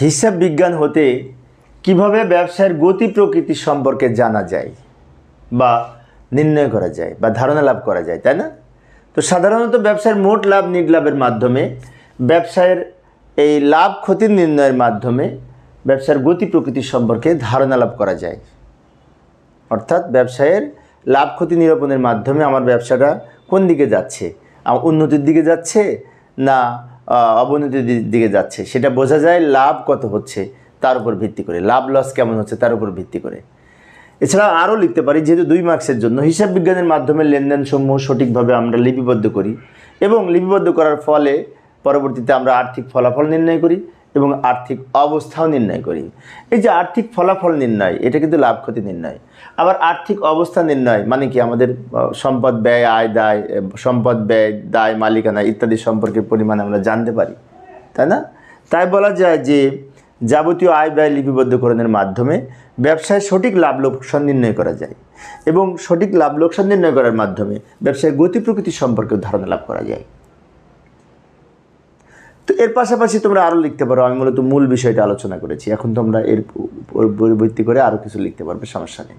হিসাব বিজ্ঞান হতে কীভাবে ব্যবসায়ের গতি প্রকৃতি সম্পর্কে জানা যায় বা নির্ণয় করা যায় বা ধারণা লাভ করা যায়, তাই না? তো সাধারণত ব্যবসার মোট লাভ নির্লাভের মাধ্যমে ব্যবসায়ের এই লাভ ক্ষতির নির্ণয়ের মাধ্যমে ব্যবসার গতি প্রকৃতি সম্পর্কে ধারণা লাভ করা যায়। অর্থাৎ ব্যবসায়ের লাভ ক্ষতি নিরূপণের মাধ্যমে আমার ব্যবসাটা কোন দিকে যাচ্ছে? উন্নতির দিকে যাচ্ছে না অবনতির দিকে যাচ্ছে। সেটা বোঝা যায় লাভ কত হচ্ছে তার উপর ভিত্তি করে। লাভ লস কেমন হচ্ছে তার উপর ভিত্তি করে। এছাড়া আরও লিখতে পারি, যেহেতু দুই মার্কসের জন্য, হিসাব বিজ্ঞানের মাধ্যমে লেনদেন সমূহ সঠিকভাবে আমরা লিপিবদ্ধ করি এবং লিপিবদ্ধ করার ফলে পরবর্তীতে আমরা আর্থিক ফলাফল নির্ণয় করি এবং আর্থিক অবস্থাও নির্ণয় করি। এই যে আর্থিক ফলাফল নির্ণয়, এটা কিন্তু লাভ ক্ষতি নির্ণয়। আবার আর্থিক অবস্থা নির্ণয় মানে কি? আমাদের সম্পদ ব্যয়, আয়, দায় সম্পদ ব্যয়, দায়, মালিকানা ইত্যাদি সম্পর্কের পরিমাণ আমরা জানতে পারি। তাই না? তাই বলা যায় যে যাবতীয় আয় ব্যয় লিপিবদ্ধকরণের মাধ্যমে ব্যবসায় সঠিক লাভ লোকসান নির্ণয় করা যায় এবং সঠিক লাভ লোকসান নির্ণয় করার মাধ্যমে ব্যবসায় গতি প্রকৃতি সম্পর্কে ধারণা লাভ করা যায়। তো এর পাশাপাশি তোমরা আরও লিখতে পারো। আমি মূলত মূল বিষয়টা আলোচনা করেছি। এখন তোমরা এর পরিবর্তী করে আরও কিছু লিখতে পারবে, সমস্যা নেই।